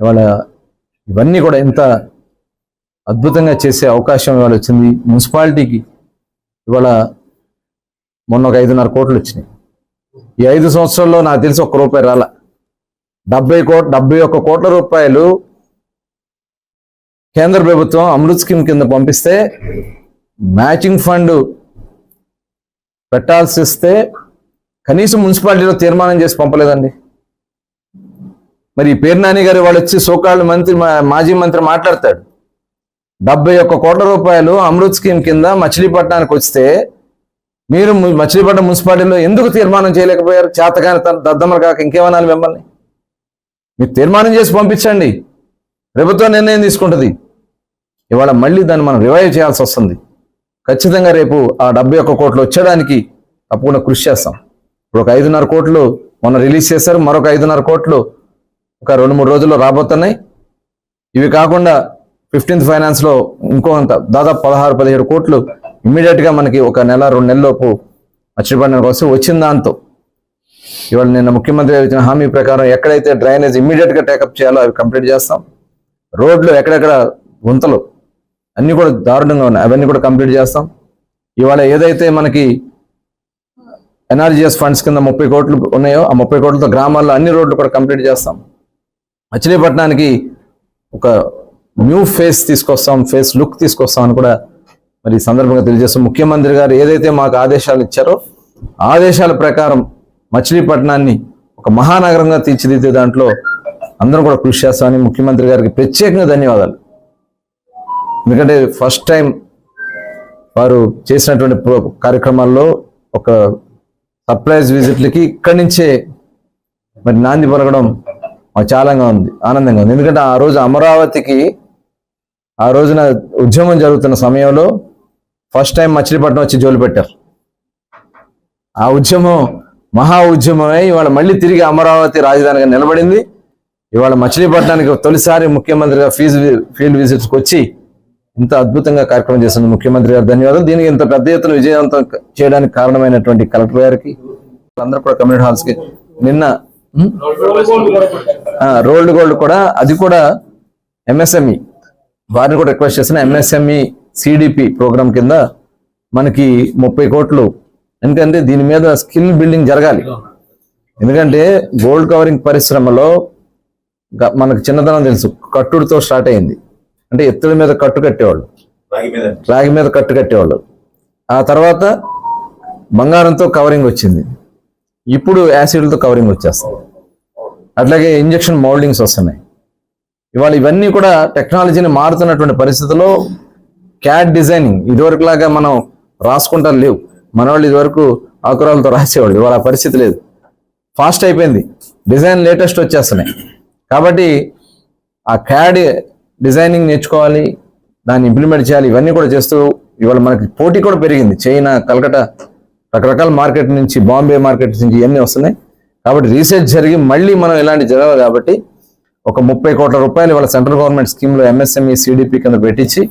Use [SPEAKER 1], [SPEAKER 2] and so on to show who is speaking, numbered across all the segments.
[SPEAKER 1] ఇవాళ ఇవన్నీ కూడా ఎంత అద్భుతంగా చేసే అవకాశం ఇవాళ వచ్చింది. మున్సిపాలిటీకి ఇవాళ మొన్న ఒక ఐదున్నర కోట్లు వచ్చినాయి. ఈ ఐదు సంవత్సరాల్లో నాకు తెలిసి ఒక్క రూపాయి రాల. డెబ్బై కోట్ డెబ్బై ఒక్క కోట్ల రూపాయలు కేంద్ర ప్రభుత్వం అమృత్ స్కీమ్ కింద పంపిస్తే మ్యాచింగ్ ఫండ్ పెట్టాల్సి వస్తే కనీసం మున్సిపాలిటీలో తీర్మానం చేసి పంపలేదండి. మరి ఈ పేరు గారు వాళ్ళు వచ్చి సోకాళ్ళు మంత్రి మా- మాజీ మంత్రి మాట్లాడతాడు. డెబ్బై ఒక్క కోట్ల రూపాయలు అమృత్ స్కీమ్ కింద మచిలీపట్నానికి వస్తే మీరు మచిలీపట్నం మున్సిపాలిటీలో ఎందుకు తీర్మానం చేయలేకపోయారు? చేతకాని తన దద్దమ్మలు కాక ఇంకేమనాలి మిమ్మల్ని? మీరు తీర్మానం చేసి పంపించండి. ప్రభుత్వం నిర్ణయం తీసుకుంటుంది. ఇవాళ మళ్ళీ దాన్ని మనం రివైవ్ చేయాల్సి వస్తుంది. ఖచ్చితంగా రేపు ఆ డెబ్బై ఒక్క కోట్లు వచ్చేయడానికి తప్పకుండా కృషి చేస్తాం. ఇప్పుడు ఒక ఐదున్నర కోట్లు మొన్న రిలీజ్ చేశారు. మరొక ఐదున్నర కోట్లు ఒక రెండు మూడు రోజుల్లో రాబోతున్నాయి. ఇవి కాకుండా ఫిఫ్టీన్త్ ఫైనాన్స్లో ఇంకో అంత దాదాపు పదహారు పదిహేడు కోట్లు ఇమ్మీడియట్గా మనకి ఒక నెల రెండు నెలలోపు మచిలీపట్నానికి వస్తే వచ్చిన దాంతో. ఇవాళ నిన్న ముఖ్యమంత్రి గారు ఇచ్చిన హామీ ప్రకారం ఎక్కడైతే డ్రైనేజ్ ఇమ్మీడియట్గా టేకప్ చేయాలో అవి కంప్లీట్ చేస్తాం. రోడ్లు ఎక్కడెక్కడ గుంతలు అన్నీ కూడా దారుణంగా ఉన్నాయి. అవన్నీ కూడా కంప్లీట్ చేస్తాం. ఇవాళ ఏదైతే మనకి ఎన్ఆర్జీఎస్ ఫండ్స్ కింద ముప్పై కోట్లు ఉన్నాయో ఆ ముప్పై కోట్లతో గ్రామాల్లో అన్ని రోడ్లు కూడా కంప్లీట్ చేస్తాం. మచిలీపట్నానికి ఒక న్యూ ఫేస్ తీసుకొస్తాం ఫేస్ లుక్ తీసుకొస్తాం అని కూడా మరి ఈ సందర్భంగా తెలియజేస్తాం ముఖ్యమంత్రి గారు ఏదైతే మాకు ఆదేశాలు ఇచ్చారో ఆదేశాల ప్రకారం మచిలీపట్నాన్ని ఒక మహానగరంగా తీర్చిదిద్దే దాంట్లో అందరం కూడా కృషి చేస్తామని ముఖ్యమంత్రి గారికి ప్రత్యేకంగా ధన్యవాదాలు. ఎందుకంటే ఫస్ట్ టైం వారు చేసినటువంటి ప్రో- కార్యక్రమాల్లో ఒక సర్ప్రైజ్ విజిట్లకి ఇక్కడి నుంచే మరి నాంది పలకడం చాలంగా ఉంది. ఆనందంగా ఉంది. ఎందుకంటే ఆ రోజు అమరావతికి ఆ రోజున ఉద్యమం జరుగుతున్న సమయంలో ఫస్ట్ టైం మచిలీపట్నం వచ్చి జోలు పెట్టారు. ఆ ఉద్యమం మహా ఉద్యమమే ఇవాళ మళ్ళీ తిరిగి అమరావతి రాజధానిగా నిలబడింది. ఇవాళ మచిలీపట్నానికి తొలిసారి ముఖ్యమంత్రిగా ఫీజు ఫీల్డ్ విజిట్స్కి వచ్చి ఇంత అద్భుతంగా కార్యక్రమం చేసిన ముఖ్యమంత్రి గారు ధన్యవాదాలు. దీనికి ఇంత పెద్ద ఎత్తున విజయవంతం చేయడానికి కారణమైనటువంటి కలెక్టర్ గారికి అందరూ కూడా కమ్యూనిటీ హాల్స్కి నిన్న రోల్డ్ గోల్డ్ కూడా అది కూడా ఎంఎస్ఎంఈ వారిని కూడా రిక్వెస్ట్ చేసిన ఎంఎస్ఎంఈ సిడిపి ప్రోగ్రామ్ కింద మనకి ముప్పై కోట్లు. ఎందుకంటే దీని మీద స్కిల్ బిల్డింగ్ జరగాలి. ఎందుకంటే గోల్డ్ కవరింగ్ పరిశ్రమలో మనకు చిన్నతనం తెలుసు. కట్టుడుతో స్టార్ట్ అయింది. అంటే ఎత్తుల మీద కట్టు కట్టేవాళ్ళు.
[SPEAKER 2] రాగి మీద.
[SPEAKER 1] రాగి మీద కట్టు కట్టేవాళ్ళు. ఆ తర్వాత బంగారంతో కవరింగ్ వచ్చింది. ఇప్పుడు యాసిడ్లతో కవరింగ్ వచ్చేస్తుంది. అట్లాగే ఇంజక్షన్ మౌల్డింగ్స్ వస్తున్నాయి. ఇవాళ ఇవన్నీ కూడా టెక్నాలజీని మారుతున్నటువంటి పరిస్థితుల్లో క్యాడ్ డిజైనింగ్ ఇదివరకు లాగా మనం రాసుకుంటా లేవు. మన వాళ్ళు ఇదివరకు ఆకురాలతో రాసేవాళ్ళు. ఇవాళ పరిస్థితి లేదు. ఫాస్ట్ అయిపోయింది. డిజైన్ లేటెస్ట్ వచ్చేస్తున్నాయి. కాబట్టి ఆ క్యాడ్ డిజైనింగ్ నేర్చుకోవాలి దాన్ని ఇంప్లిమెంట్ చేయాలి ఇవన్నీ కూడా చేస్తూ ఇవాళ మనకి పోటీ కూడా పెరిగింది. చైనా కలకటా రకరకాల మార్కెట్ నుంచి బాంబే మార్కెట్ నుంచి ఇవన్నీ వస్తున్నాయి. కాబట్టి రీసెర్చ్ జరిగి మళ్ళీ మనం ఇలాంటి జరగాలి కాబట్టి ఒక ముప్పై కోట్ల రూపాయలు ఇవాళ సెంట్రల్ గవర్నమెంట్ స్కీమ్లో ఎంఎస్ఎంఈ సిడిపి కింద పెట్టించి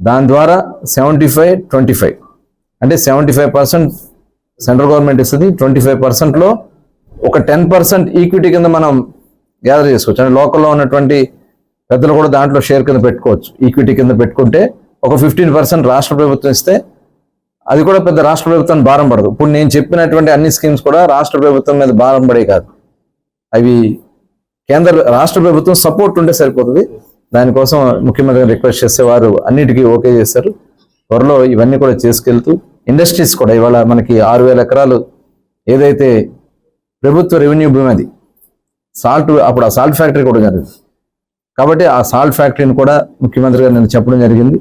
[SPEAKER 1] దాని ద్వారా సెవెంటీ ఫైవ్ ట్వంటీ ఫైవ్ అంటే seventy five percent central government ఇస్తుంది ట్వంటీ ఫైవ్ పర్సెంట్లో ఒక టెన్ పర్సెంట్ ఈక్విటీ కింద మనం గ్యాదర్ చేసుకోవచ్చు. అంటే లోకల్లో ఉన్నటువంటి పెద్దలు కూడా దాంట్లో షేర్ కింద పెట్టుకోవచ్చు. ఈక్విటీ కింద పెట్టుకుంటే ఒక ఫిఫ్టీన్ పర్సెంట్ రాష్ట్ర ప్రభుత్వం ఇస్తే అది కూడా పెద్ద రాష్ట్ర ప్రభుత్వం భారం పడదు. ఇప్పుడు నేను చెప్పినటువంటి అన్ని స్కీమ్స్ కూడా రాష్ట్ర ప్రభుత్వం మీద భారం పడే కాదు. అవి కేంద్ర రాష్ట్ర ప్రభుత్వం సపోర్ట్ ఉంటే సరిపోతుంది. దానికోసం ముఖ్యమంత్రిని రిక్వెస్ట్ చేస్తే వారు అన్నిటికీ ఓకే చేస్తారు త్వరలో ఇవన్నీ కూడా చేసుకెళ్తూ ఇండస్ట్రీస్ కూడా ఇవాళ మనకి ఆరు వేల ఎకరాలు ఏదైతే ప్రభుత్వ రెవెన్యూ భూమి అది సాల్ట్ అప్పుడు ఆ సాల్ట్ ఫ్యాక్టరీ కూడా జరిగింది. కాబట్టి ఆ సాల్ట్ ఫ్యాక్టరీని కూడా ముఖ్యమంత్రి గారు నేను చెప్పడం జరిగింది.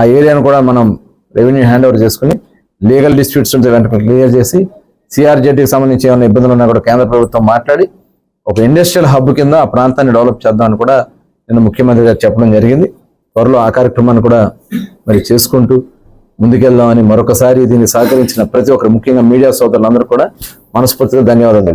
[SPEAKER 1] ఆ ఏరియాను కూడా మనం రెవెన్యూ హ్యాండ్ ఓవర్ చేసుకుని లీగల్ డిస్ప్యూట్స్ ఉంటే వెంటనే క్లియర్ చేసి సిఆర్జెడ్కి సంబంధించి ఏమైనా ఇబ్బందులు ఉన్నా కూడా కేంద్ర ప్రభుత్వం మాట్లాడి ఒక ఇండస్ట్రియల్ హబ్ కింద ఆ ప్రాంతాన్ని డెవలప్ చేద్దామని కూడా నేను ముఖ్యమంత్రి గారు చెప్పడం జరిగింది. త్వరలో ఆ కార్యక్రమాన్ని కూడా మరి చేసుకుంటూ ముందుకెళ్దామని మరొకసారి దీన్ని సహకరించిన ప్రతి ఒక్కరు ముఖ్యంగా మీడియా సోదరులందరూ కూడా మనస్ఫూర్తిగా ధన్యవాదాలు